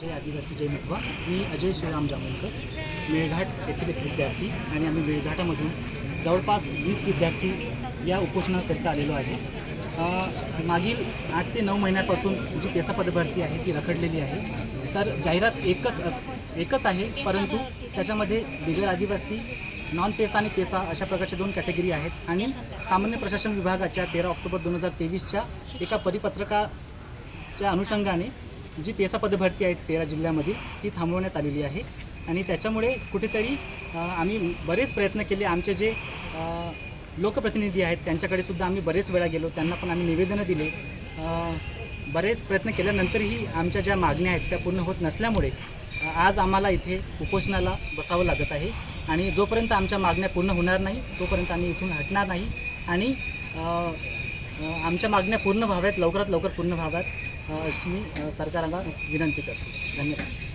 जय आदिवासी जय मितवा मी अजय श्रीराम जांभूळकर मेळघाट येथील एक विद्यार्थी आणि आम्ही मेळघाटामधून जवळपास वीस विद्यार्थी या उपोषणाकरिता आलेलो आहे. मागील आठ ते नऊ महिन्यापासून जी पेसा पदभरती आहे ती रखडलेली आहे. तर जाहिरात एकच अस एकच आहे परंतु त्याच्यामध्ये बिगर आदिवासी नॉन पेसा आणि पेसा अशा प्रकारच्या दोन कॅटेगरी आहेत आणि सामान्य प्रशासन विभागाच्या तेरा ऑक्टोबर दोन हजार तेवीसच्या एका परिपत्रकाच्या अनुषंगाने जी पेसा पदभरती आहेत तेरा जिल्ह्यामध्ये ती थांबवण्यात आलेली आहे. आणि त्याच्यामुळे कुठेतरी आम्ही बरेच प्रयत्न केले. आमचे जे लोकप्रतिनिधी आहेत त्यांच्याकडे सुद्धा आम्ही बरेच वेळा गेलो. त्यांना पण आम्ही निवेदनं दिले. बरेच प्रयत्न केल्यानंतरही आमच्या ज्या मागण्या आहेत त्या पूर्ण होत नसल्यामुळे आज आम्हाला इथे उपोषणाला बसावं लागत आहे. आणि जोपर्यंत आमच्या मागण्या पूर्ण होणार नाही तोपर्यंत आम्ही इथून हटणार नाही. आणि आमच्या मागण्या पूर्ण व्हाव्यात लवकरात लवकर पूर्ण व्हाव्यात. अशी मी अ, सरकारला विनंती करतो. धन्यवाद.